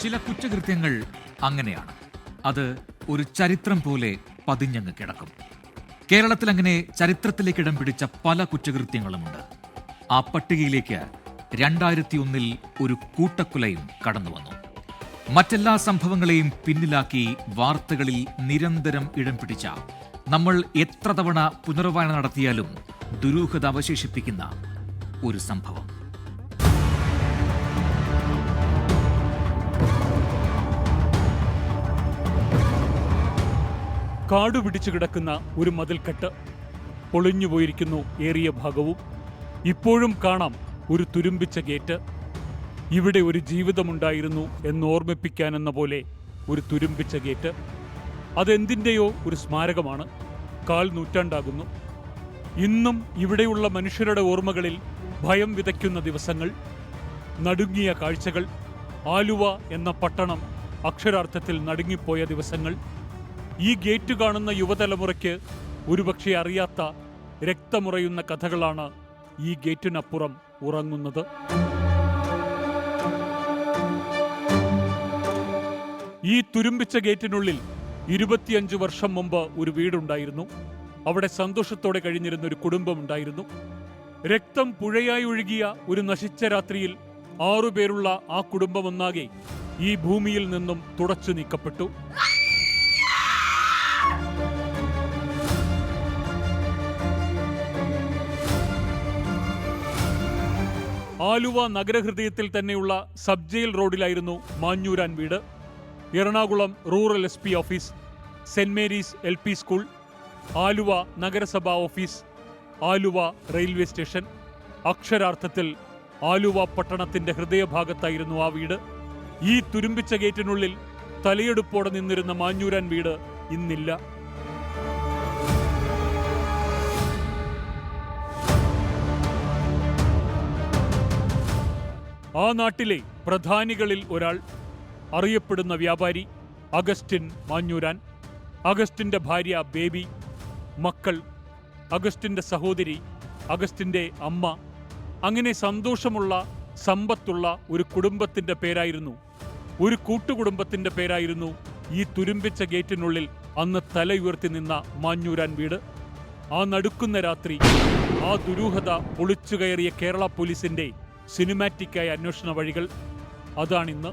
ചില കുറ്റകൃത്യങ്ങൾ അങ്ങനെയാണ്. അത് ഒരു ചരിത്രം പോലെ പതിഞ്ഞങ്ങ് കിടക്കും. കേരളത്തിൽ അങ്ങനെ ചരിത്രത്തിലേക്ക് ഇടം പിടിച്ച പല കുറ്റകൃത്യങ്ങളുമുണ്ട്. ആ പട്ടികയിലേക്ക് രണ്ടായിരത്തി ഒന്നിൽ ഒരു കൂട്ടക്കൊലയും കടന്നു വന്നു. മറ്റെല്ലാ സംഭവങ്ങളെയും പിന്നിലാക്കി വാർത്തകളിൽ നിരന്തരം ഇടം പിടിച്ച നമ്മൾ എത്ര തവണ പുനർവായന നടത്തിയാലും ദുരൂഹത അവശേഷിപ്പിക്കുന്ന ഒരു സംഭവം. കാടു പിടിച്ചു കിടക്കുന്ന ഒരു മതിൽക്കെട്ട് പൊളിഞ്ഞുപോയിരിക്കുന്നു ഏറിയ ഭാഗവും. ഇപ്പോഴും കാണാം ഒരു തുരുമ്പിച്ച ഗേറ്റ്. ഇവിടെ ഒരു ജീവിതമുണ്ടായിരുന്നു എന്നോർമ്മിപ്പിക്കാനെന്ന പോലെ ഒരു തുരുമ്പിച്ച ഗേറ്റ്. അതെന്തിന്റെയോ ഒരു സ്മാരകമാണ്. കാൽ നൂറ്റാണ്ടാകുന്നു. ഇന്നും ഇവിടെയുള്ള മനുഷ്യരുടെ ഓർമ്മകളിൽ ഭയം വിതയ്ക്കുന്ന ദിവസങ്ങൾ നടുങ്ങിയ കാഴ്ചകൾ ആലുവ എന്ന പട്ടണം അക്ഷരാർത്ഥത്തിൽ നടുങ്ങിപ്പോയ ദിവസങ്ങൾ ഈ ഗേറ്റ് കാണുന്ന യുവതലമുറയ്ക്ക് ഒരുപക്ഷെ അറിയാത്ത രക്തമുറയുന്ന കഥകളാണ് ഈ ഗേറ്റിനപ്പുറം ഉറങ്ങുന്നത്. ഈ തുരുമ്പിച്ച ഗേറ്റിനുള്ളിൽ ഇരുപത്തിയഞ്ച് വർഷം മുമ്പ് ഒരു വീടുണ്ടായിരുന്നു. അവിടെ സന്തോഷത്തോടെ കഴിഞ്ഞിരുന്ന ഒരു കുടുംബമുണ്ടായിരുന്നു. രക്തം പുഴയായി ഒഴുകിയ ഒരു നശിച്ച രാത്രിയിൽ ആറുപേരുള്ള ആ കുടുംബമൊന്നാകെ ഈ ഭൂമിയിൽ നിന്നും തുടച്ചു നീക്കപ്പെട്ടു. ആലുവ നഗരഹൃദയത്തിൽ തന്നെയുള്ള സബ് ജയിൽ റോഡിലായിരുന്നു മാഞ്ഞൂരാൻ വീട്. Ernakulam rural S P office Saint Mary's L P school Aluva നഗരസഭാ ഓഫീസ് ആലുവ റെയിൽവേ സ്റ്റേഷൻ. അക്ഷരാർത്ഥത്തിൽ ആലുവ പട്ടണത്തിന്റെ ഹൃദയഭാഗത്തായിരുന്നു ആ വീട്. ഈ തുരുമ്പിച്ച ഗേറ്റിനുള്ളിൽ തലയെടുപ്പോടെ നിന്നിരുന്ന മാഞ്ഞൂരാൻ വീട് ഇന്നില്ല. ആ നാട്ടിലെ പ്രധാനികളിൽ ഒരാൾ അറിയപ്പെടുന്ന വ്യാപാരി അഗസ്റ്റിൻ മാഞ്ഞൂരാൻ. അഗസ്റ്റിന്റെ ഭാര്യ ബേബി മക്കൾ അഗസ്റ്റിന്റെ സഹോദരി അഗസ്റ്റിന്റെ അമ്മ. അങ്ങനെ സന്തോഷമുള്ള സമ്പത്തുള്ള ഒരു കുടുംബത്തിന്റെ പേരായിരുന്നു. ഒരു കൂട്ടുകുടുംബത്തിന്റെ പേരായിരുന്നു ഈ തുരുമ്പിച്ച ഗേറ്റിനുള്ളിൽ അന്ന് തലയുയർത്തി നിന്ന മാഞ്ഞൂരാൻ വീട്. ആ നടുക്കുന്ന രാത്രി ആ ദുരൂഹത പൊളിച്ചു കയറിയ കേരള പോലീസിന്റെ സിനിമാറ്റിക്കായ അന്വേഷണ വഴികൾ അതാണിന്ന്.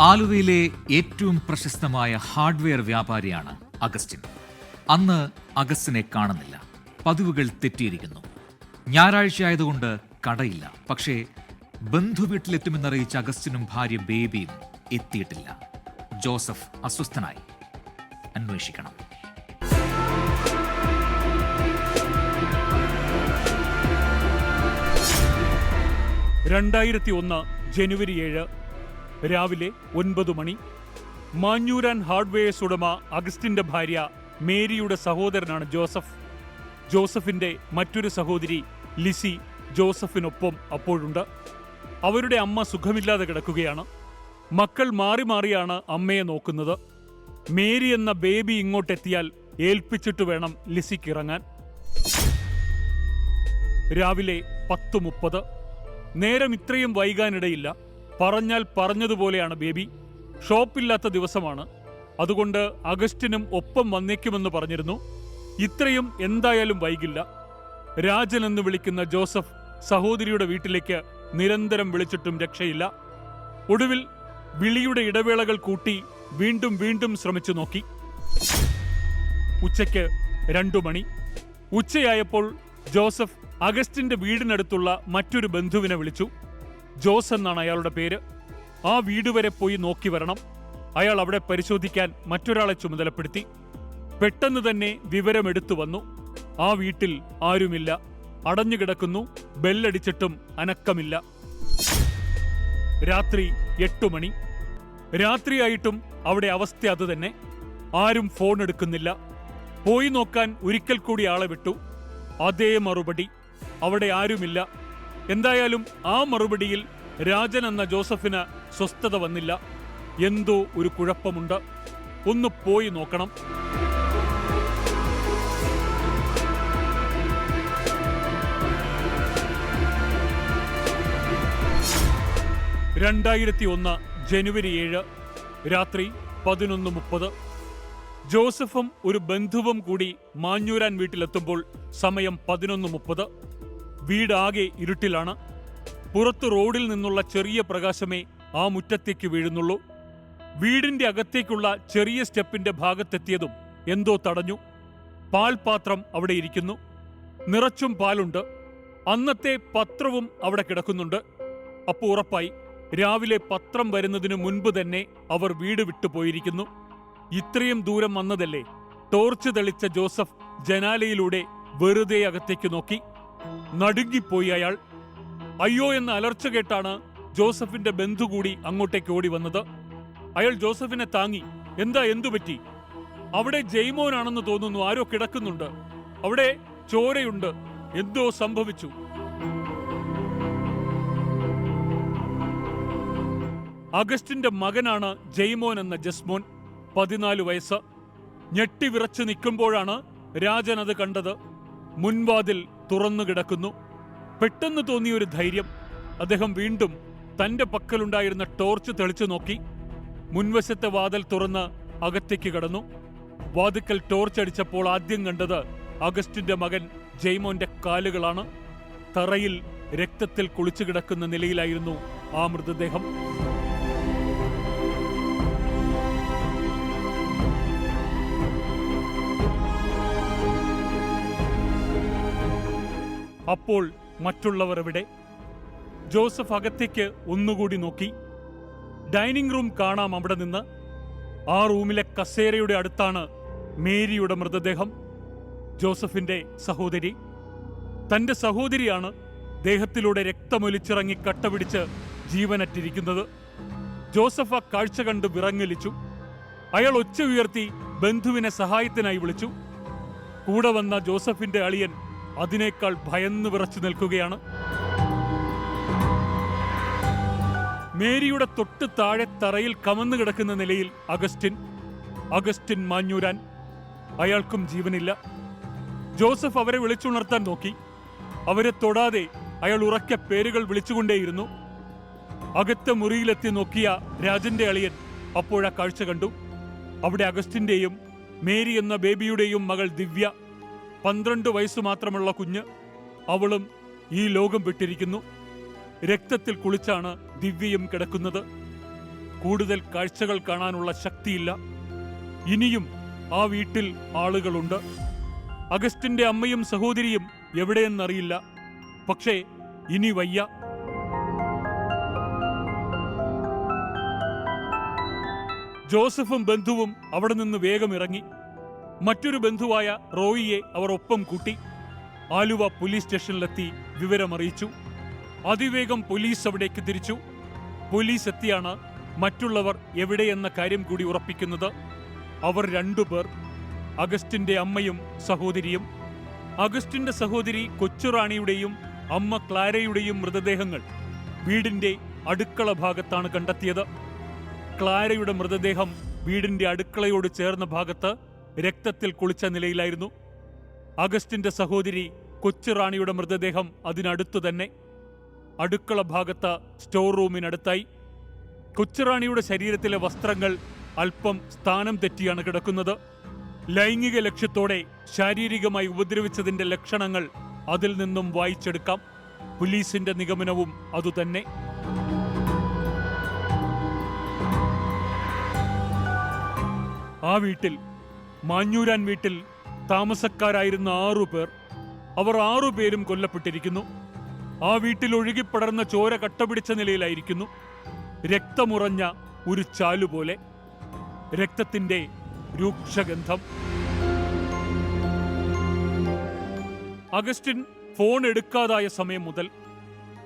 ആലുവയിലെ ഏറ്റവും പ്രശസ്തമായ ഹാർഡ്വെയർ വ്യാപാരിയാണ് അഗസ്റ്റിൻ. അന്ന് അഗസ്റ്റിനെ കാണുന്നില്ല. പതിവുകൾ തെറ്റിയിരിക്കുന്നു. ഞായറാഴ്ച ആയതുകൊണ്ട് കടയില്ല. പക്ഷേ ബന്ധു വീട്ടിലെത്തുമെന്നറിയിച്ച അഗസ്റ്റിനും ഭാര്യ ബേബിയും എത്തിയിട്ടില്ല. ജോസഫ് അസ്വസ്ഥനായി. അന്വേഷിക്കണം. രണ്ടായിരത്തി ഒന്ന് ജനുവരി ഏഴ് രാവിലെ ഒൻപത് മണി മാഞ്ഞൂരാൻ ഹാർഡ്വെയർസ് ഉടമ അഗസ്റ്റിന്റെ ഭാര്യ മേരിയുടെ സഹോദരനാണ് ജോസഫ്. ജോസഫിന്റെ മറ്റൊരു സഹോദരി ലിസി ജോസഫിനൊപ്പം അപ്പോഴുണ്ട്. അവരുടെ അമ്മ സുഖമില്ലാതെ കിടക്കുകയാണ്. മക്കൾ മാറി മാറിയാണ് അമ്മയെ നോക്കുന്നത്. മേരി എന്ന ബേബി ഇങ്ങോട്ടെത്തിയാൽ ഏൽപ്പിച്ചിട്ട് വേണം ലിസിക്ക് ഇറങ്ങാൻ. രാവിലെ പത്ത് മുപ്പത്. നേരം ഇത്രയും വൈകാനിടയില്ല. പറഞ്ഞാൽ പറഞ്ഞതുപോലെയാണ് ബേബി. ഷോപ്പില്ലാത്ത ദിവസമാണ്. അതുകൊണ്ട് അഗസ്റ്റിനും ഒപ്പം വന്നേക്കുമെന്ന് പറഞ്ഞിരുന്നു. ഇത്രയും എന്തായാലും വൈകില്ല. രാജൻ എന്ന് വിളിക്കുന്ന ജോസഫ് സഹോദരിയുടെ വീട്ടിലേക്ക് നിരന്തരം വിളിച്ചിട്ടും രക്ഷയില്ല. ഒടുവിൽ വിളിയുടെ ഇടവേളകൾ കൂട്ടി വീണ്ടും വീണ്ടും ശ്രമിച്ചു നോക്കി. ഉച്ചയ്ക്ക് രണ്ടു മണി. ഉച്ചയായപ്പോൾ ജോസഫ് അഗസ്റ്റിന്റെ വീടിനടുത്തുള്ള മറ്റൊരു ബന്ധുവിനെ വിളിച്ചു. ജോസ് എന്നാണ് അയാളുടെ പേര്. ആ വീട് വരെ പോയി നോക്കി വരണം. അയാൾ അവിടെ പരിശോധിക്കാൻ മറ്റൊരാളെ ചുമതലപ്പെടുത്തി. പെട്ടെന്ന് തന്നെ വിവരമെടുത്തു വന്നു. ആ വീട്ടിൽ ആരുമില്ല. അടഞ്ഞുകിടക്കുന്നു ബെല്ലടിച്ചിട്ടും അനക്കമില്ല. രാത്രി എട്ടു മണി. രാത്രിയായിട്ടും അവിടെ അവസ്ഥ അതുതന്നെ ആരും ഫോൺ എടുക്കുന്നില്ല. പോയി നോക്കാൻ ഒരിക്കൽ കൂടി ആളെ വിട്ടു. അതേ മറുപടി. അവിടെ ആരുമില്ല. എന്തായാലും ആ മറുപടിയിൽ രാജൻ എന്ന ജോസഫിന് സ്വസ്ഥത വന്നില്ല. എന്തോ ഒരു കുഴപ്പമുണ്ട്. ഒന്ന് പോയി നോക്കണം. രണ്ടായിരത്തി ഒന്ന് ജനുവരി ഏഴ് രാത്രി പതിനൊന്ന് മുപ്പത്. ജോസഫും ഒരു ബന്ധുവും കൂടി മാഞ്ഞൂരാൻ വീട്ടിലെത്തുമ്പോൾ സമയം പതിനൊന്ന് മുപ്പത്. വീടാകെ ഇരുട്ടിലാണ്. പുറത്ത് റോഡിൽ നിന്നുള്ള ചെറിയ പ്രകാശമേ ആ മുറ്റത്തേക്ക് വീഴുന്നുള്ളൂ. വീടിന്റെ അകത്തേക്കുള്ള ചെറിയ സ്റ്റെപ്പിന്റെ ഭാഗത്തെത്തിയതും എന്തോ തടഞ്ഞു. പാൽപാത്രം അവിടെ ഇരിക്കുന്നു. നിറച്ചും പാലുണ്ട്. അന്നത്തെ പത്രവും അവിടെ കിടക്കുന്നുണ്ട്. അപ്പോൾ ഉറപ്പായി രാവിലെ പത്രം വരുന്നതിനു മുൻപ് തന്നെ അവർ വീട് വിട്ടുപോയിരിക്കുന്നു ഇത്രയും ദൂരം വന്നതല്ലേ? ടോർച്ച് തെളിച്ച ജോസഫ് ജനാലയിലൂടെ വെറുതെ അകത്തേക്ക് നോക്കി. നടുങ്ങിപ്പോയി അയാൾ. അയ്യോ എന്ന അലർച്ച കേട്ടാണ് ജോസഫിന്റെ ബന്ധു കൂടി അങ്ങോട്ടേക്ക് ഓടി വന്നത്. അയാൾ ജോസഫിനെ താങ്ങി. എന്താ എന്തു പറ്റി? അവിടെ ജയ്മോനാണെന്ന് തോന്നുന്നു ആരോ കിടക്കുന്നുണ്ട്. അവിടെ ചോരയുണ്ട്. എന്തോ സംഭവിച്ചു. അഗസ്റ്റിന്റെ മകനാണ് ജയ്മോൻ എന്ന ജസ്മോൻ. പതിനാല് വയസ്സ്. ഞെട്ടി വിറച്ചു നിൽക്കുമ്പോഴാണ് രാജൻ അത് കണ്ടത്. മുൻവാതിൽ തുറന്നു കിടക്കുന്നു. പെട്ടെന്ന് തോന്നിയ ഒരു ധൈര്യം. അദ്ദേഹം വീണ്ടും തന്റെ പക്കലുണ്ടായിരുന്ന ടോർച്ച് തെളിച്ചു നോക്കി. മുൻവശത്തെ വാതിൽ തുറന്ന് അകത്തേക്ക് കടന്നു. വാതിക്കൽ ടോർച്ച് അടിച്ചപ്പോൾ ആദ്യം കണ്ടത് അഗസ്റ്റിന്റെ മകൻ ജെയ്മോന്റെ കാലുകളാണ്. തറയിൽ രക്തത്തിൽ കുളിച്ചു കിടക്കുന്ന നിലയിലായിരുന്നു ആ മൃതദേഹം. അപ്പോൾ മറ്റുള്ളവർ എവിടെ? ജോസഫ് അകത്തേക്ക് ഒന്നുകൂടി നോക്കി. ഡൈനിങ് റൂം കാണാം അവിടെ നിന്ന്. ആ റൂമിലെ കസേരയുടെ അടുത്താണ് മേരിയുടെ മൃതദേഹം. ജോസഫിന്റെ സഹോദരി. തന്റെ സഹോദരിയാണ് ദേഹത്തിലൂടെ രക്തമൊലിച്ചിറങ്ങി കട്ടപിടിച്ച് ജീവനറ്റിരിക്കുന്നത്. ജോസഫ് ആ കാഴ്ച കണ്ട് വിറങ്ങലിച്ചു. അയാൾ ഒച്ച ഉയർത്തി ബന്ധുവിനെ സഹായത്തിനായി വിളിച്ചു. കൂടെ വന്ന ജോസഫിന്റെ അളിയൻ അതിനേക്കാൾ ഭയന്നു വിറച്ചു നിൽക്കുകയാണ്. മേരിയുടെ തൊട്ട് താഴെ തറയിൽ കമന്നു കിടക്കുന്ന നിലയിൽ അഗസ്റ്റിൻ അഗസ്റ്റിൻ മാഞ്ഞൂരാൻ. അയാൾക്കും ജീവനില്ല. ജോസഫ് അവരെ വിളിച്ചുണർത്താൻ നോക്കി. അവരെ തൊടാതെ അയാൾ ഉറക്കെ പേരുകൾ വിളിച്ചുകൊണ്ടേയിരുന്നു. അകത്തെ മുറിയിലെത്തി നോക്കിയ രാജന്റെ അളിയൻ അപ്പോഴാ കാഴ്ച കണ്ടു. അവിടെ അഗസ്റ്റിന്റെയും മേരി എന്ന ബേബിയുടെയും മകൾ ദിവ്യ പന്ത്രണ്ട് വയസ്സ് മാത്രമുള്ള കുഞ്ഞ് അവളും ഈ ലോകം വിട്ടിരിക്കുന്നു. രക്തത്തിൽ കുളിച്ചാണ് ദിവ്യയും കിടക്കുന്നത്. കൂടുതൽ കാഴ്ചകൾ കാണാനുള്ള ശക്തിയില്ല. ഇനിയും ആ വീട്ടിൽ ആളുകളുണ്ട്. അഗസ്റ്റിന്റെ അമ്മയും സഹോദരിയും എവിടെയെന്നറിയില്ല. പക്ഷേ ഇനി വയ്യ. ജോസഫും ബന്ധുവും അവിടെ നിന്ന് വേഗം ഇറങ്ങി. മറ്റൊരു ബന്ധുവായ റോയിയെ അവർ ഒപ്പം കൂട്ടി. ആലുവ പോലീസ് സ്റ്റേഷനിലെത്തി വിവരമറിയിച്ചു. അതിവേഗം പോലീസ് അവിടേക്ക് തിരിച്ചു. പോലീസ് എത്തിയാണ് മറ്റുള്ളവർ എവിടെയെന്ന കാര്യം കൂടി ഉറപ്പിക്കുന്നത്. അവർ രണ്ടുപേർ അഗസ്റ്റിന്റെ അമ്മയും സഹോദരിയും. അഗസ്റ്റിന്റെ സഹോദരി കൊച്ചുറാണിയുടെയും അമ്മ ക്ലാരയുടെയും മൃതദേഹങ്ങൾ വീടിന്റെ അടുക്കള ഭാഗത്താണ് കണ്ടെത്തിയത്. ക്ലാരയുടെ മൃതദേഹം വീടിന്റെ അടുക്കളയോട് ചേർന്ന ഭാഗത്ത് രക്തത്തിൽ കുളിച്ച നിലയിലായിരുന്നു. അഗസ്റ്റിന്റെ സഹോദരി കൊച്ചുറാണിയുടെ മൃതദേഹം അതിനടുത്തു തന്നെ. അടുക്കള ഭാഗത്ത് സ്റ്റോർ റൂമിനടുത്തായി കൊച്ചുറാണിയുടെ ശരീരത്തിലെ വസ്ത്രങ്ങൾ അല്പം സ്ഥാനം തെറ്റിയാണ് കിടക്കുന്നത്. ലൈംഗിക ലക്ഷ്യത്തോടെ ശാരീരികമായി ഉപദ്രവിച്ചതിന്റെ ലക്ഷണങ്ങൾ അതിൽ നിന്നും വായിച്ചെടുക്കാം. പോലീസിന്റെ നിഗമനവും അതുതന്നെ. ആ വീട്ടിൽ മാഞ്ഞൂരാൻ വീട്ടിൽ താമസക്കാരായിരുന്ന ആറു പേർ അവർ ആറുപേരും കൊല്ലപ്പെട്ടിരിക്കുന്നു. ആ വീട്ടിൽ ഒഴുകിപ്പടർന്ന ചോര കട്ടപിടിച്ച നിലയിലായിരിക്കുന്നു. രക്തമുറഞ്ഞ ഒരു ചാലുപോലെ രക്തത്തിന്റെ രൂക്ഷഗന്ധം. അഗസ്റ്റിൻ ഫോൺ എടുക്കാതായ സമയം മുതൽ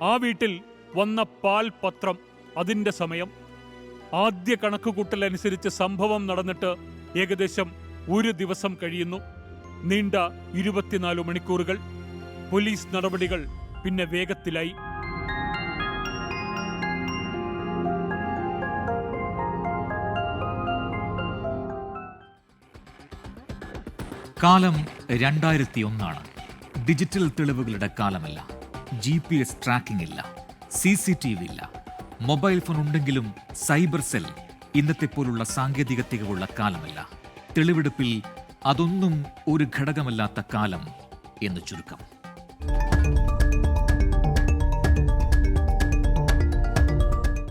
ആ വീട്ടിൽ വന്ന പാൽ പത്രം അതിന്റെ സമയം. ആദ്യ കണക്കുകൂട്ടലനുസരിച്ച് സംഭവം നടന്നിട്ട് ഏകദേശം ഒരു ദിവസം കഴിയുന്നു. നീണ്ട ഇരുപത്തിനാല് മണിക്കൂറുകൾ. പോലീസ് നടപടികൾ പിന്നെ വേഗത്തിലായി. കാലം രണ്ടായിരത്തി ഒന്നാണ് ഡിജിറ്റൽ തെളിവുകളുടെ കാലമല്ല. ജി പി എസ് ട്രാക്കിംഗ് ഇല്ല. സി സി ടി വി ഇല്ല. മൊബൈൽ ഫോൺ ഉണ്ടെങ്കിലും സൈബർ സെൽ ഇന്നത്തെ പോലുള്ള സാങ്കേതിക തികവുള്ള കാലമല്ല. തെളിവെടുപ്പിൽ അതൊന്നും ഒരു ഘടകമല്ലാത്ത കാലം എന്ന് ചുരുക്കം.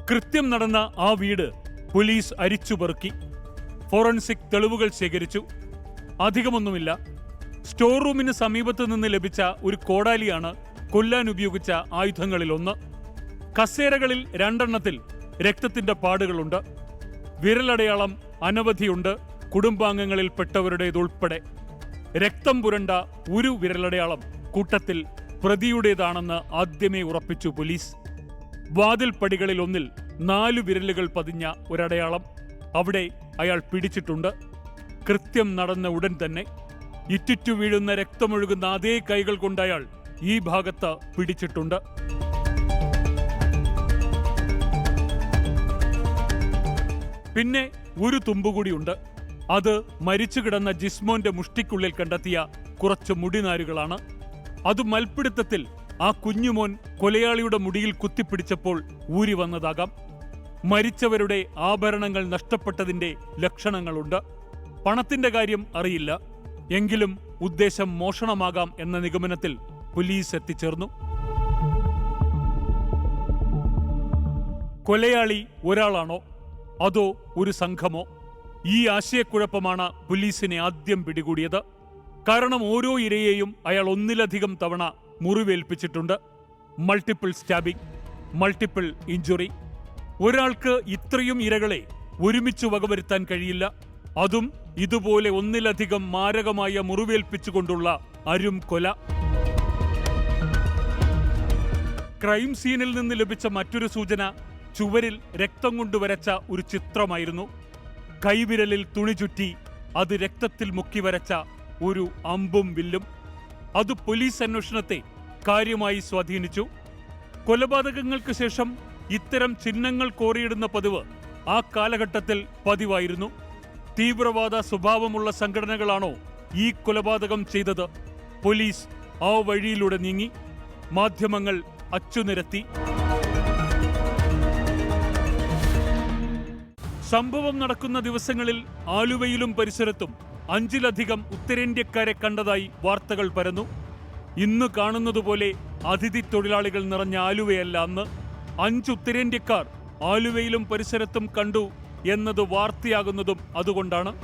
കൃത്യം നടന്ന ആ വീട് പോലീസ് അരിച്ചുപെറുക്കി. ഫോറൻസിക് തെളിവുകൾ ശേഖരിച്ചു. അധികമൊന്നുമില്ല. സ്റ്റോർ റൂമിന് സമീപത്ത് നിന്ന് ലഭിച്ച ഒരു കോടാലിയാണ് കൊല്ലാൻ ഉപയോഗിച്ച ആയുധങ്ങളിലൊന്ന്. കസേരകളിൽ രണ്ടെണ്ണത്തിൽ രക്തത്തിന്റെ പാടുകളുണ്ട്. വിരലടയാളം അനവധിയുണ്ട്. കുടുംബാംഗങ്ങളിൽപ്പെട്ടവരുടേതുൾപ്പെടെ. രക്തം പുരണ്ട ഒരു വിരലടയാളം കൂട്ടത്തിൽ പ്രതിയുടേതാണെന്ന് ആദ്യമേ ഉറപ്പിച്ചു പോലീസ്. വാതിൽ പടികളിൽ ഒന്നിൽ നാലു വിരലുകൾ പതിഞ്ഞ ഒരടയാളം അവിടെ അയാൾ പിടിച്ചിട്ടുണ്ട്. കൃത്യം നടന്ന ഉടൻ തന്നെ ഇറ്റിറ്റു വീഴുന്ന രക്തമൊഴുകുന്ന അതേ കൈകൾ കൊണ്ട് അയാൾ ഈ ഭാഗത്ത് പിടിച്ചിട്ടുണ്ട്. പിന്നെ ഒരു തുമ്പുകൂടിയുണ്ട് അത് മരിച്ചു കിടന്ന ജിസ്മോന്റെ മുഷ്ടിക്കുള്ളിൽ കണ്ടെത്തിയ കുറച്ച് മുടിനാരുകളാണ്. അത് മൽപ്പിടുത്തത്തിൽ ആ കുഞ്ഞുമോൻ കൊലയാളിയുടെ മുടിയിൽ കുത്തിപ്പിടിച്ചപ്പോൾ ഊരി വന്നതാകാം. മരിച്ചവരുടെ ആഭരണങ്ങൾ നഷ്ടപ്പെട്ടതിന്റെ ലക്ഷണങ്ങളുണ്ട്. പണത്തിന്റെ കാര്യം അറിയില്ല. എങ്കിലും ഉദ്ദേശം മോഷണമാകാം എന്ന നിഗമനത്തിൽ പോലീസ് എത്തിച്ചേർന്നു. കൊലയാളി ഒരാളാണോ? അതോ ഒരു സംഘമോ? ഈ ആശയക്കുഴപ്പമാണ് പോലീസിനെ ആദ്യം പിടികൂടിയത്. കാരണം ഓരോ ഇരയെയും അയാൾ ഒന്നിലധികം തവണ മുറിവേൽപ്പിച്ചിട്ടുണ്ട്. മൾട്ടിപ്പിൾ സ്റ്റാബിംഗ് മൾട്ടിപ്പിൾ ഇഞ്ചുറി ഒരാൾക്ക് ഇത്രയും ഇരകളെ ഒരുമിച്ച് വകവരുത്താൻ കഴിയില്ല. അതും ഇതുപോലെ ഒന്നിലധികം മാരകമായ മുറിവേൽപ്പിച്ചുകൊണ്ടുള്ള അരും കൊല. ക്രൈം സീനിൽ നിന്ന് ലഭിച്ച മറ്റൊരു സൂചന ചുവരിൽ രക്തം കൊണ്ട് വരച്ച ഒരു ചിത്രമായിരുന്നു. കൈവിരലിൽ തുണി ചുറ്റി അത് രക്തത്തിൽ മുക്കി വരച്ച ഒരു അമ്പും വില്ലും. അത് പോലീസ് അന്വേഷണത്തെ കാര്യമായി സ്വാധീനിച്ചു. കൊലപാതകങ്ങൾക്ക് ശേഷം ഇത്തരം ചിഹ്നങ്ങൾ കോറിയിടുന്ന പതിവ് ആ കാലഘട്ടത്തിൽ പതിവായിരുന്നു. തീവ്രവാദ സ്വഭാവമുള്ള സംഘടനകളാണോ ഈ കൊലപാതകം ചെയ്തത്? പോലീസ് ആ വഴിയിലൂടെ നീങ്ങി. മാധ്യമങ്ങൾ അച്ചുനിരത്തി. സംഭവം നടക്കുന്ന ദിവസങ്ങളിൽ ആലുവയിലും പരിസരത്തും അഞ്ചിലധികം ഉത്തരേന്ത്യക്കാരെ കണ്ടതായി വാർത്തകൾ പരന്നു. ഇന്ന് കാണുന്നതുപോലെ അതിഥി തൊഴിലാളികൾ നിറഞ്ഞ ആലുവയല്ല അന്ന്. അഞ്ച് ഉത്തരേന്ത്യക്കാർ ആലുവയിലും പരിസരത്തും കണ്ടു എന്നത് വാർത്തയാകുന്നതും അതുകൊണ്ടാണ്.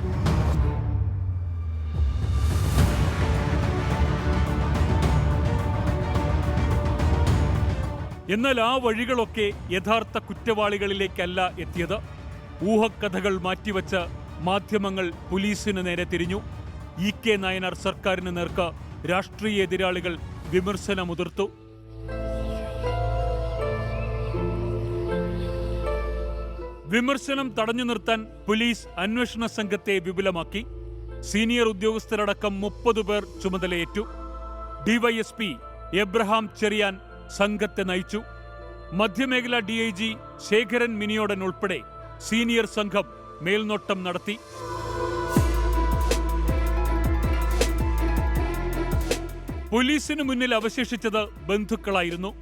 എന്നാൽ ആ വഴികളൊക്കെ യഥാർത്ഥ കുറ്റവാളികളിലേക്കല്ല എത്തിയത്. ഊഹക്കഥകൾ മാറ്റിവെച്ച് മാധ്യമങ്ങൾ പോലീസിന് നേരെ തിരിഞ്ഞു. ഇ കെ നായനാർ സർക്കാരിന് നേർക്ക് രാഷ്ട്രീയ എതിരാളികൾ വിമർശനമുതിർത്തു. വിമർശനം തടഞ്ഞു നിർത്താൻ പോലീസ് അന്വേഷണ സംഘത്തെ വിപുലമാക്കി. സീനിയർ ഉദ്യോഗസ്ഥരടക്കം മുപ്പത് പേർ ചുമതലയേറ്റു. ഡിവൈഎസ്പി എബ്രഹാം ചെറിയാൻ സംഘത്തെ നയിച്ചു. മധ്യമേഖല ഡി ശേഖരൻ മിനിയോടൻ ഉൾപ്പെടെ സീനിയർ സംഘം മേൽനോട്ടം നടത്തി. പോലീസിന് മുന്നിൽ അവശേഷിച്ചത് ബന്ധുക്കളായിരുന്നു.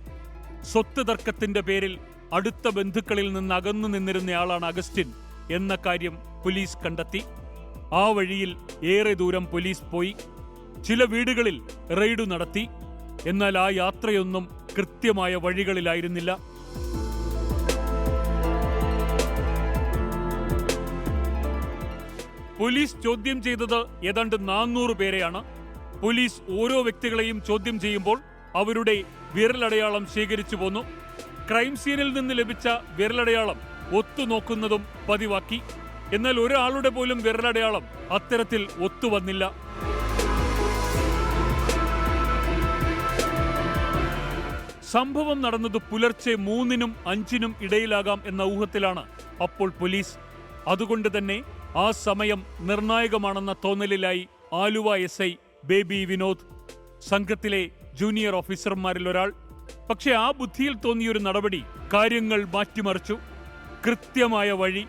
സ്വത്ത് തർക്കത്തിന്റെ പേരിൽ അടുത്ത ബന്ധുക്കളിൽ നിന്ന് അകന്നു നിന്നിരുന്നയാളാണ് അഗസ്റ്റിൻ എന്ന കാര്യം പോലീസ് കണ്ടെത്തി. ആ വഴിയിൽ ഏറെ ദൂരം പോലീസ് പോയി. ചില വീടുകളിൽ റെയ്ഡ് നടത്തി. എന്നാൽ ആ യാത്രയൊന്നും കൃത്യമായ വഴികളിലായിരുന്നില്ല. പോലീസ് ചോദ്യം ചെയ്തത് ഏതാണ്ട് നാനൂറ് പേരെയാണ്. പോലീസ് ഓരോ വ്യക്തികളെയും ചോദ്യം ചെയ്യുമ്പോൾ അവരുടെ വിരലടയാളം ശേഖരിച്ചു പോന്നു. ക്രൈം സീനിൽ നിന്ന് ലഭിച്ച വിരലടയാളം ഒത്തുനോക്കുന്നതും പതിവാക്കി. എന്നാൽ ഒരാളുടെ പോലും വിരലടയാളം അത്തരത്തിൽ ഒത്തുവന്നില്ല. സംഭവം നടന്നത് പുലർച്ചെ മൂന്നിനും അഞ്ചിനും ഇടയിലാകാം എന്ന ഊഹത്തിലാണ് അപ്പോൾ പോലീസ്. അതുകൊണ്ട് തന്നെ ആ സമയം നിർണായകമാണെന്ന തോന്നലിലായി ആലുവ എസ് ഐ ബേബി വിനോദ് സംഘത്തിലെ ജൂനിയർ ഓഫീസർമാരിൽ ഒരാൾ. പക്ഷേ ആ ബുദ്ധിയിൽ തോന്നിയൊരു നടപടി കാര്യങ്ങൾ മാറ്റിമറിച്ചു. കൃത്യമായ വഴി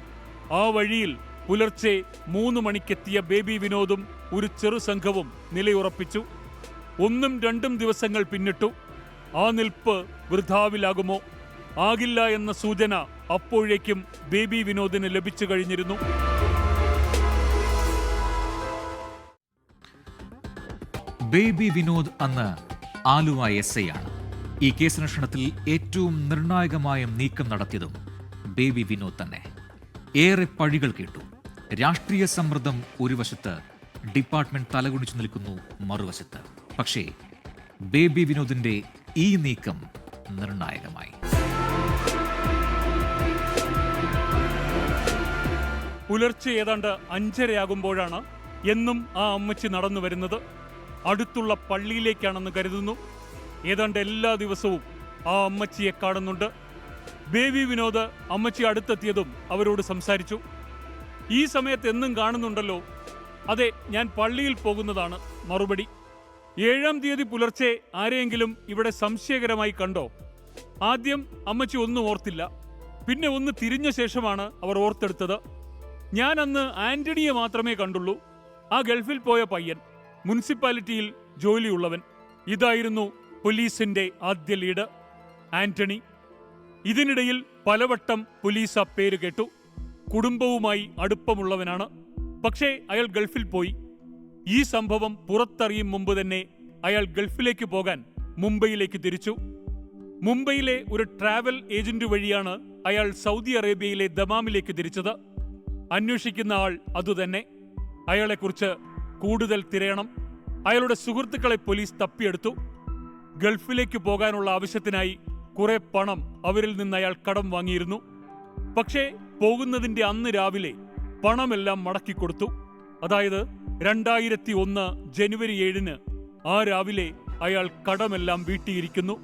ആ വഴിയിൽ പുലർച്ചെ മൂന്ന് മണിക്കെത്തിയ ബേബി വിനോദും ഒരു ചെറു സംഘവും നിലയുറപ്പിച്ചു. ഒന്നും രണ്ടും ദിവസങ്ങൾ പിന്നിട്ടു. ആ നിൽപ്പ് വൃഥാവിലാകുമോ? ആകില്ല എന്ന സൂചന അപ്പോഴേക്കും ബേബി വിനോദിന് ലഭിച്ചു കഴിഞ്ഞിരുന്നു. ബേബി വിനോദ് അന്ന് ആലുവ എസ് ഐ ആണ്. ഈ കേസ് കേസന്വേഷണത്തിൽ ഏറ്റവും നിർണായകമായ നീക്കം നടത്തിയതും ബേബി വിനോദ് തന്നെ. ഏറെ പഴികൾ കേട്ടു. രാഷ്ട്രീയ സമ്മർദ്ദം ഒരു വശത്ത് ഡിപ്പാർട്ട്മെന്റ് തലകുണിച്ചു നിൽക്കുന്നു മറുവശത്ത്. പക്ഷേ ബേബി വിനോദിന്റെ ഈ നീക്കം നിർണായകമായി. പുലർച്ചെ ഏതാണ്ട് അഞ്ചരയാകുമ്പോഴാണ് എന്നും ആ അമ്മച്ചി നടന്നു വരുന്നത് അടുത്തുള്ള പള്ളിയിലേക്കാണെന്ന് കരുതുന്നു. ഏതാണ്ട് എല്ലാ ദിവസവും ആ അമ്മച്ചിയെ കാണുന്നുണ്ട്. ബേബി വിനോദ് അമ്മച്ചി അടുത്തെത്തിയതും അവരോട് സംസാരിച്ചു. ഈ സമയത്ത് എന്നും കാണുന്നുണ്ടല്ലോ. അതെ ഞാൻ പള്ളിയിൽ പോകുന്നതാണ്. മറുപടി. ഏഴാം തീയതി പുലർച്ചെ ആരെയെങ്കിലും ഇവിടെ സംശയകരമായി കണ്ടോ? ആദ്യം അമ്മച്ചി ഒന്നും ഓർത്തില്ല. പിന്നെ ഒന്ന് തിരിഞ്ഞ ശേഷമാണ് അവർ ഓർത്തെടുത്തത്. ഞാൻ അന്ന് ആന്റണിയെ മാത്രമേ കണ്ടുള്ളൂ. ആ ഗൾഫിൽ പോയ പയ്യൻ. മുനിസിപ്പാലിറ്റിയിൽ ജോലിയുള്ളവൻ. ഇതായിരുന്നു പോലീസിന്റെ ആദ്യ ലീഡ് ആന്റണി. ഇതിനിടയിൽ പലവട്ടം പോലീസ് ആ പേര് കേട്ടു. കുടുംബവുമായി അടുപ്പമുള്ളവനാണ്. പക്ഷേ അയാൾ ഗൾഫിൽ പോയി. ഈ സംഭവം പുറത്തറിയും മുമ്പ് തന്നെ അയാൾ ഗൾഫിലേക്ക് പോകാൻ മുംബൈയിലേക്ക് തിരിച്ചു. മുംബൈയിലെ ഒരു ട്രാവൽ ഏജന്റ് വഴിയാണ് അയാൾ സൗദി അറേബ്യയിലെ ദമാമിലേക്ക് തിരിച്ചത്. അന്വേഷിക്കുന്ന ആൾ അതുതന്നെ. അയാളെക്കുറിച്ച് കൂടുതൽ തിരയണം. അയാളുടെ സുഹൃത്തുക്കളെ പോലീസ് തപ്പിയെടുത്തു. ഗൾഫിലേക്ക് പോകാനുള്ള ആവശ്യത്തിനായി കുറെ പണം അവരിൽ നിന്ന് അയാൾ കടം വാങ്ങിയിരുന്നു. പക്ഷേ പോകുന്നതിന്റെ അന്ന് രാവിലെ പണമെല്ലാം മടക്കിക്കൊടുത്തു അതായത് രണ്ടായിരത്തി ഒന്ന് ജനുവരി ഏഴിന് ആ രാവിലെ അയാൾ കടമെല്ലാം വീട്ടിയിരിക്കുന്നു.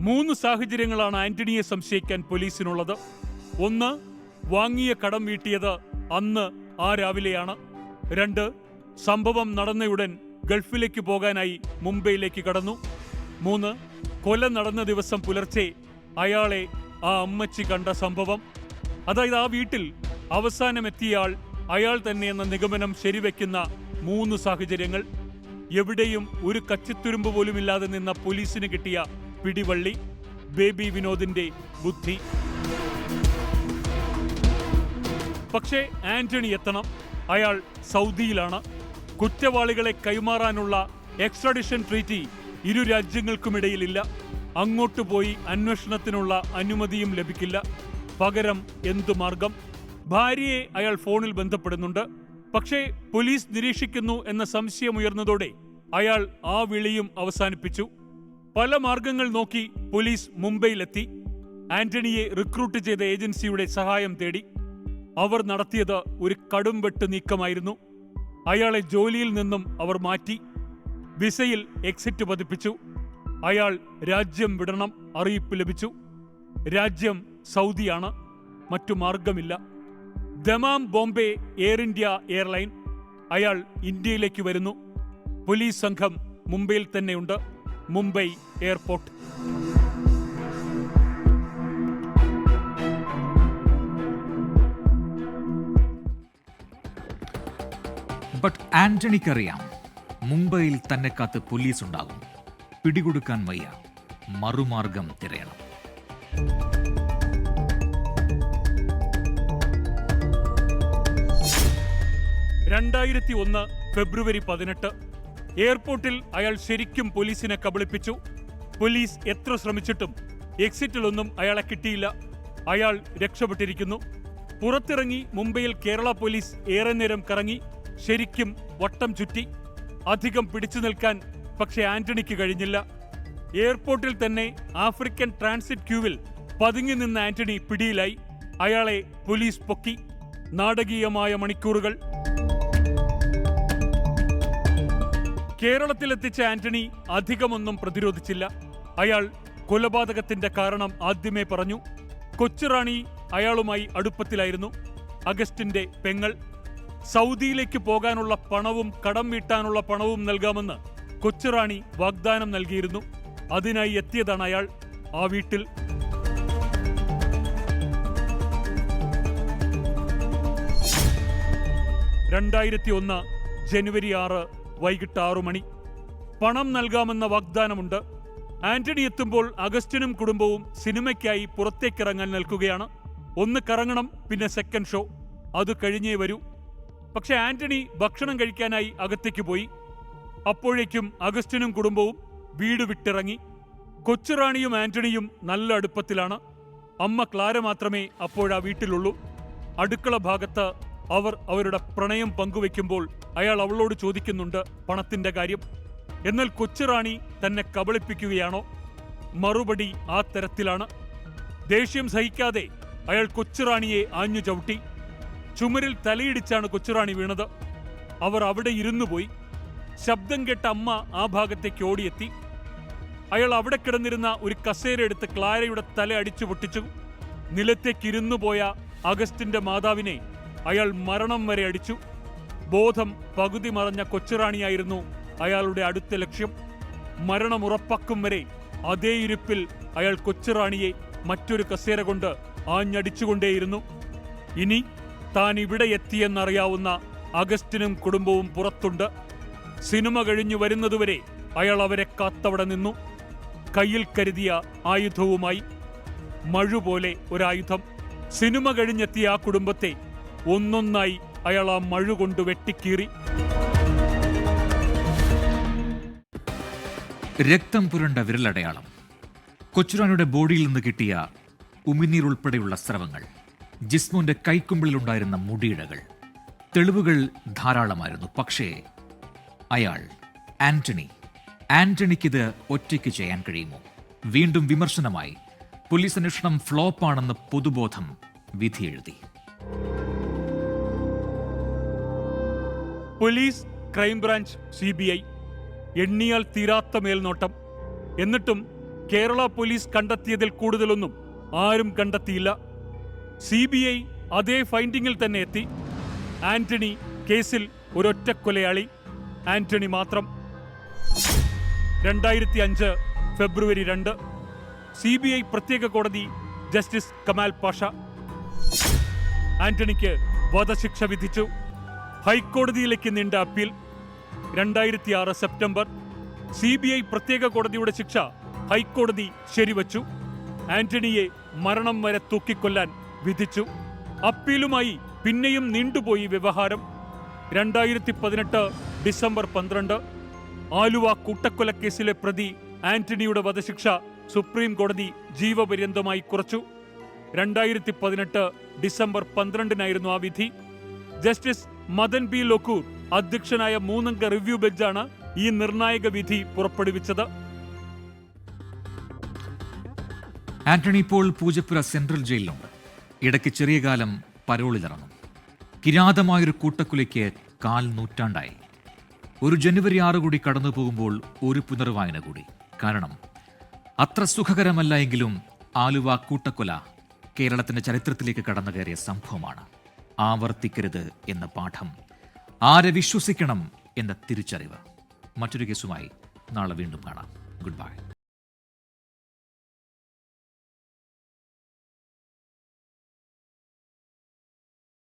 മൂന്ന് സാഹചര്യങ്ങളാണ് ആന്റണിയെ സംശയിക്കാൻ പോലീസിനുള്ളത്. ഒന്ന് വാങ്ങിയ കടം വീട്ടിയത് അന്ന് ആ രാവിലെയാണ്. രണ്ട് സംഭവം നടന്നയുടൻ ഗൾഫിലേക്ക് പോകാനായി മുംബൈയിലേക്ക് കടന്നു. മൂന്ന് കൊല നടന്ന ദിവസം പുലർച്ചെ അയാളെ ആ അമ്മച്ചി കണ്ട സംഭവം. അതായത് ആ വീട്ടിൽ അവസാനമെത്തിയയാൾ അയാൾ അയാൾ തന്നെയെന്ന നിഗമനം ശരിവെക്കുന്ന മൂന്ന് സാഹചര്യങ്ങൾ. എവിടെയും ഒരു കച്ചിത്തുരുമ്പ് പോലുമില്ലാതെ നിന്ന പോലീസിന് കിട്ടിയ പിടിവള്ളി ബേബി വിനോദിന്റെ ബുദ്ധി. പക്ഷേ ആന്റണി എത്തണം. അയാൾ സൗദിയിലാണ്. കുറ്റവാളികളെ കൈമാറാനുള്ള എക്സ്ട്രഡിഷൻ ട്രീറ്റി ഇരു രാജ്യങ്ങൾക്കുമിടയിലില്ല. അങ്ങോട്ട് പോയി അന്വേഷണത്തിനുള്ള അനുമതിയും ലഭിക്കില്ല. പകരം എന്തു മാർഗം? ഭാര്യയെ അയാൾ ഫോണിൽ ബന്ധപ്പെടുന്നുണ്ട്. പക്ഷേ പോലീസ് നിരീക്ഷിക്കുന്നു എന്ന സംശയമുയർന്നതോടെ അയാൾ ആ വിളിയും അവസാനിപ്പിച്ചു. പല മാർഗങ്ങൾ നോക്കി പോലീസ് മുംബൈയിലെത്തി. ആന്റണിയെ റിക്രൂട്ട് ചെയ്ത ഏജൻസിയുടെ സഹായം തേടി. അവർ നടത്തിയത് ഒരു കടുംവെട്ട് നീക്കമായിരുന്നു. അയാളെ ജോലിയിൽ നിന്നും അവർ മാറ്റി വിസയിൽ എക്സിറ്റ് പതിപ്പിച്ചു. അയാൾ രാജ്യം വിടണം അറിയിപ്പ് ലഭിച്ചു. രാജ്യം സൗദിയാണ് മറ്റു മാർഗമില്ല Dammam Bombay air India airline അയാൾ ഇന്ത്യയിലേക്ക് വരുന്നു. പോലീസ് സംഘം മുംബൈയിൽ തന്നെയുണ്ട് മുംബൈ എയർപോർട്ട്. ബട്ട് ആന്റണിക്കറിയാം മുംബൈയിൽ തന്നെ കാത്ത് പോലീസ് ഉണ്ടാകും പിടികൊടുക്കാൻ വയ്യ. മറുമാർഗം തിരയണം. രണ്ടായിരത്തി ഒന്ന് ഫെബ്രുവരി പതിനെട്ട് എയർപോർട്ടിൽ അയാൾ ശരിക്കും പോലീസിനെ കബളിപ്പിച്ചു. പോലീസ് എത്ര ശ്രമിച്ചിട്ടും എക്സിറ്റിലൊന്നും അയാളെ കിട്ടിയില്ല. അയാൾ രക്ഷപ്പെട്ടിരിക്കുന്നു. പുറത്തിറങ്ങി മുംബൈയിൽ കേരള പോലീസ് ഏറെ നേരം കറങ്ങി. ശരിക്കും വട്ടം ചുറ്റി അധികം പിടിച്ചു നിൽക്കാൻ പക്ഷെ ആന്റണിക്ക് കഴിഞ്ഞില്ല. എയർപോർട്ടിൽ തന്നെ ആഫ്രിക്കൻ ട്രാൻസിറ്റ് ക്യൂവിൽ പതുങ്ങി നിന്ന ആന്റണി പിടിയിലായി. അയാളെ പോലീസ് പൊക്കി. നാടകീയമായ മണിക്കൂറുകൾ. കേരളത്തിലെത്തിച്ച ആന്റണി അധികമൊന്നും പ്രതിരോധിച്ചില്ല. അയാൾ കൊലപാതകത്തിന്റെ കാരണം ആദ്യമേ പറഞ്ഞു. കൊച്ചുറാണി അയാളുമായി അടുപ്പത്തിലായിരുന്നു. അഗസ്റ്റിന്റെ പെങ്ങൾ. സൗദിയിലേക്ക് പോകാനുള്ള പണവും കടം വീട്ടാനുള്ള പണവും നൽകാമെന്ന് കൊച്ചുറാണി വാഗ്ദാനം നൽകിയിരുന്നു. അതിനായി എത്തിയതാണ് അയാൾ ആ വീട്ടിൽ. രണ്ടായിരത്തി ഒന്ന് ജനുവരി ആറ് വൈകിട്ട് ആറു മണി. പണം നൽകാമെന്ന വാഗ്ദാനമുണ്ട്. ആന്റണി എത്തുമ്പോൾ അഗസ്റ്റിനും കുടുംബവും സിനിമയ്ക്കായി പുറത്തേക്കിറങ്ങാൻ നിൽക്കുകയാണ്. ഒന്ന് കറങ്ങണം പിന്നെ സെക്കൻഡ് ഷോ. അത് കഴിഞ്ഞേ വരൂ. പക്ഷെ ആന്റണി ഭക്ഷണം കഴിക്കാനായി അകത്തേക്ക് പോയി. അപ്പോഴേക്കും അഗസ്റ്റിനും കുടുംബവും വീട് വിട്ടിറങ്ങി. കൊച്ചുറാണിയും ആന്റണിയും നല്ല അടുപ്പത്തിലാണ്. അമ്മ ക്ലാര മാത്രമേ അപ്പോഴാ വീട്ടിലുള്ളൂ. അടുക്കള ഭാഗത്ത് അവർ അവരുടെ പ്രണയം പങ്കുവെക്കുമ്പോൾ അയാൾ അവളോട് ചോദിക്കുന്നുണ്ട് പണത്തിന്റെ കാര്യം. എന്നാൽ കൊച്ചുറാണി തന്നെ കബളിപ്പിക്കുകയാണോ? മറുപടി ആ തരത്തിലാണ്. ദേഷ്യം സഹിക്കാതെ അയാൾ കൊച്ചുറാണിയെ ആഞ്ഞു ചവിട്ടി ചുമരിൽ തലയിടിച്ചാണ് കൊച്ചുറാണി വീണത്. അവർ അവിടെ ഇരുന്നു പോയി ശബ്ദം കേട്ട അമ്മ ആ ഭാഗത്തേക്ക് ഓടിയെത്തി. അയാൾ അവിടെ കിടന്നിരുന്ന ഒരു കസേര എടുത്ത് ക്ലാരയുടെ തല അടിച്ചു പൊട്ടിച്ചു. നിലത്തേക്ക് ഇരുന്നു പോയ അഗസ്റ്റിന്റെ മാതാവിനെ അയാൾ മരണം വരെ അടിച്ചു. ബോധം പകുതി മറഞ്ഞ കൊച്ചുറാണിയായിരുന്നു അയാളുടെ അടുത്ത ലക്ഷ്യം. മരണം ഉറപ്പാക്കും വരെ അതേ ഇരുപ്പിൽ അയാൾ കൊച്ചുറാണിയെ മറ്റൊരു കസേര കൊണ്ട് ആഞ്ഞടിച്ചുകൊണ്ടേയിരുന്നു. ഇനി താൻ ഇവിടെ എത്തിയെന്നറിയാവുന്ന അഗസ്റ്റിനും കുടുംബവും പുറത്തുണ്ട്. സിനിമ കഴിഞ്ഞു വരുന്നതുവരെ അയാൾ അവരെ കാത്തവിടെ നിന്നു. കയ്യിൽ കരുതിയ ആയുധവുമായി മഴുപോലെ ഒരായുധം. സിനിമ കഴിഞ്ഞെത്തിയ ആ കുടുംബത്തെ ഒന്നൊന്നായി അയാൾ ആ മഴു കൊണ്ട് വെട്ടിക്കീറി. രക്തം പുരണ്ട വിരലടയാളം. കൊച്ചുറാണിയുടെ ബോഡിയിൽ നിന്ന് കിട്ടിയ ഉമിനീർ ഉൾപ്പെടെയുള്ള സ്രവങ്ങൾ. ജിസ്മോന്റെ കൈക്കുമ്പിളിലുണ്ടായിരുന്ന മുടിയിഴകൾ. തെളിവുകൾ ധാരാളമായിരുന്നു. പക്ഷേ അയാൾ ആന്റണി ആന്റണിക്കിത് ഒറ്റയ്ക്ക് ചെയ്യാൻ കഴിയുമോ? വീണ്ടും വിമർശനമായി പോലീസ് അന്വേഷണം ഫ്ലോപ്പാണെന്ന് പൊതുബോധം വിധിയെഴുതി. Police crime branch C B I എണ്ണിയാൽ തീരാത്ത മേൽനോട്ടം. എന്നിട്ടും കേരള പോലീസ് കണ്ടെത്തിയതിൽ കൂടുതലൊന്നും ആരും കണ്ടെത്തിയില്ല. സി ബി ഐ അതേ ഫൈൻഡിങ്ങിൽ തന്നെ എത്തി. ആന്റണി കേസിൽ ഒരൊറ്റ കൊലയാളി. ആന്റണി മാത്രം. രണ്ടായിരത്തി അഞ്ച് ഫെബ്രുവരി രണ്ട്. സി ബി ഐ പ്രത്യേക കോടതി ജസ്റ്റിസ് കമാൽ പാഷ. ആന്റണിക്ക് വധശിക്ഷ വിധിച്ചു. ഹൈക്കോടതിയിലേക്ക് നീണ്ട അപ്പീൽ. രണ്ടായിരത്തി ആറ് സെപ്റ്റംബർ. സി ബി ഐ പ്രത്യേക കോടതിയുടെ ശിക്ഷ ഹൈക്കോടതി ശരിവച്ചു. ആന്റണിയെ മരണം വരെ തൂക്കിക്കൊല്ലാൻ വിധിച്ചു അപ്പീലുമായി പിന്നെയും നീണ്ടുപോയി വ്യവഹാരം. രണ്ടായിരത്തി പതിനെട്ട് ഡിസംബർ പന്ത്രണ്ട് ആലുവ കൂട്ടക്കൊലക്കേസിലെ പ്രതി ആന്റണിയുടെ വധശിക്ഷ സുപ്രീം കോടതി ജീവപര്യന്തമായി കുറച്ചു. രണ്ടായിരത്തി പതിനെട്ട് ഡിസംബർ പന്ത്രണ്ടിനായിരുന്നു ആ വിധി. ജസ്റ്റിസ് മദൻ ബി ലോക്കൂർ അധ്യക്ഷനായ മൂന്നംഗ റിവ്യൂ ബെഞ്ചാണ് ഈ നിർണായക വിധി പുറപ്പെടുവിച്ചത്. ആന്റണി ഇപ്പോൾ പൂജപ്പുര സെൻട്രൽ ജയിലിലുണ്ട്. ഇടയ്ക്ക് ചെറിയ കാലം പരോളിലിറങ്ങും കിരാതമായൊരു കൂട്ടക്കുലയ്ക്ക് കാൽ നൂറ്റാണ്ടായി. ഒരു ജനുവരി ആറ് കൂടി കടന്നു പോകുമ്പോൾ ഒരു പുനർവായന കൂടി. കാരണം അത്ര സുഖകരമല്ല എങ്കിലും ആലുവ കൂട്ടക്കൊല കേരളത്തിന്റെ ചരിത്രത്തിലേക്ക് കടന്നു കയറിയ സംഭവമാണ്. ആവർത്തിക്കരുത് എന്ന പാഠം. ആരെ വിശ്വസിക്കണം എന്ന തിരിച്ചറിവ്. മറ്റൊരു കേസുമായി നാളെ വീണ്ടും കാണാം. Good bye.